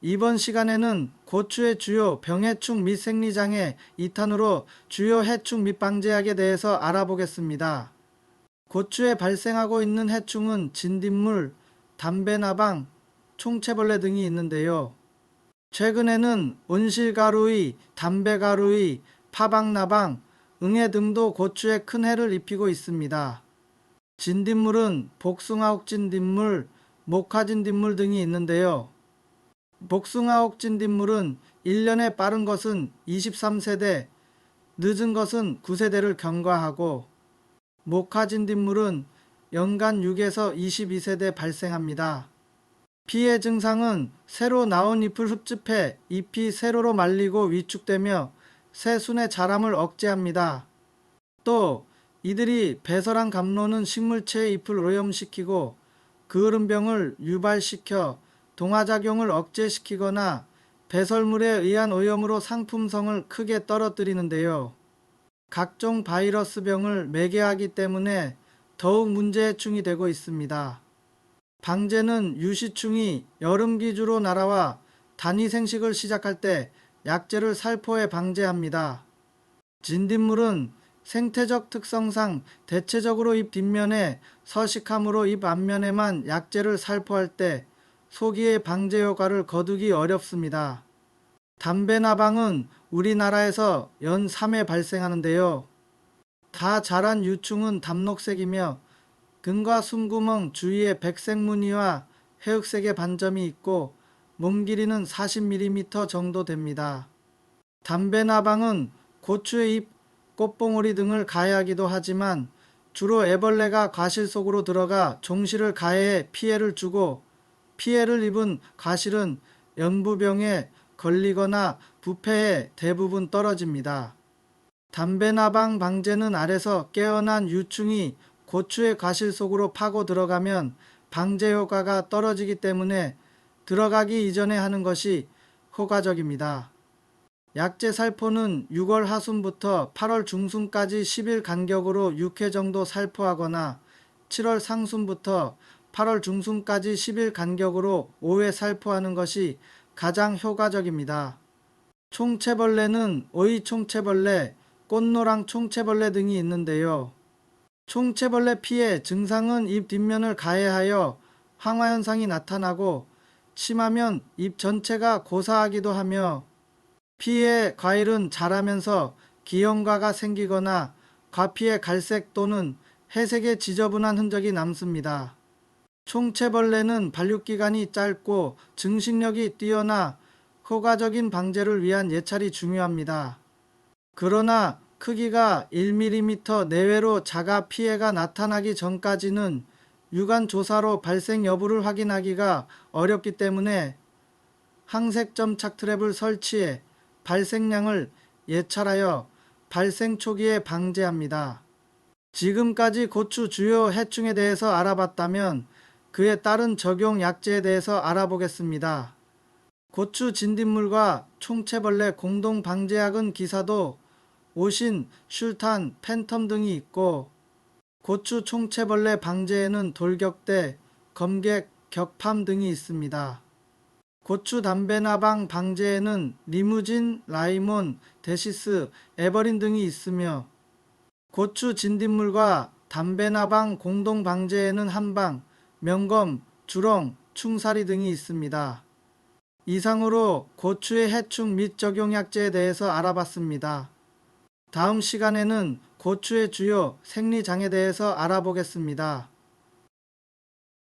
이번 시간에는 고추의 주요 병해충 및 생리장애 2탄으로 주요 해충 및 방제약에 대해서 알아보겠습니다. 고추에 발생하고 있는 해충은 진딧물, 담배나방, 총채벌레 등이 있는데요. 최근에는 온실가루의, 담배가루의, 파방나방, 응애 등도 고추에 큰 해를 입히고 있습니다. 진딧물은 복숭아옥 진딧물, 목화 진딧물 등이 있는데요. 복숭아 옥진 딧물은 1년에 빠른 것은 23세대, 늦은 것은 9세대를 경과하고 목화진딧물은 연간 6에서 22세대 발생합니다. 피해 증상은 새로 나온 잎을 흡집해 잎이 세로로 말리고 위축되며 새순의 자람을 억제합니다. 또 이들이 배설한 감로는 식물체의 잎을 오염시키고 그을음병을 유발시켜 동화작용을 억제시키거나 배설물에 의한 오염으로 상품성을 크게 떨어뜨리는데요. 각종 바이러스병을 매개하기 때문에 더욱 문제해충이 되고 있습니다. 방제는 유시충이 여름 기주로 날아와 단위 생식을 시작할 때 약재를 살포해 방제합니다. 진딧물은 생태적 특성상 대체적으로 잎 뒷면에 서식하므로 잎 앞면에만 약재를 살포할 때 소기의 방제 효과를 거두기 어렵습니다. 담배 나방은 우리나라에서 연 3회 발생하는데요. 다 자란 유충은 담록색이며 근과 숨구멍 주위에 백색 무늬와 회흑색의 반점이 있고 몸 길이는 40mm 정도 됩니다. 담배 나방은 고추의 잎, 꽃봉오리 등을 가해하기도 하지만 주로 애벌레가 과실 속으로 들어가 종실을 가해해 피해를 주고 피해를 입은 과실은 연부병에 걸리거나 부패해 대부분 떨어집니다. 담배나방 방제는 아래서 깨어난 유충이 고추의 과실 속으로 파고 들어가면 방제 효과가 떨어지기 때문에 들어가기 이전에 하는 것이 효과적입니다. 약재 살포는 6월 하순부터 8월 중순까지 10일 간격으로 6회 정도 살포하거나 7월 상순부터 8월 중순까지 10일 간격으로 5회 살포하는 것이 가장 효과적입니다. 총채벌레는 오이 총채벌레, 꽃노랑 총채벌레 등이 있는데요. 총채벌레 피해 증상은 잎 뒷면을 가해하여 황화 현상이 나타나고 심하면 잎 전체가 고사하기도 하며 피해 과일은 자라면서 기형과가 생기거나 과피의 갈색 또는 회색의 지저분한 흔적이 남습니다. 총채벌레는 발육기간이 짧고 증식력이 뛰어나 효과적인 방제를 위한 예찰이 중요합니다. 그러나 크기가 1mm 내외로 자가 피해가 나타나기 전까지는 유관 조사로 발생 여부를 확인하기가 어렵기 때문에 항색점 착트랩을 설치해 발생량을 예찰하여 발생 초기에 방제합니다. 지금까지 고추 주요 해충에 대해서 알아봤다면 그에 따른 적용 약제에 대해서 알아보겠습니다. 고추 진딧물과 총채벌레 공동 방제약은 기사도 오신, 슐탄, 팬텀 등이 있고 고추 총채벌레 방제에는 돌격대, 검객, 격팜 등이 있습니다. 고추 담배나방 방제에는 리무진, 라이몬, 데시스, 에버린 등이 있으며 고추 진딧물과 담배나방 공동 방제에는 한방, 명검, 주렁, 충사리 등이 있습니다. 이상으로 고추의 해충 및 적용약제에 대해서 알아봤습니다. 다음 시간에는 고추의 주요 생리장에 대해서 알아보겠습니다.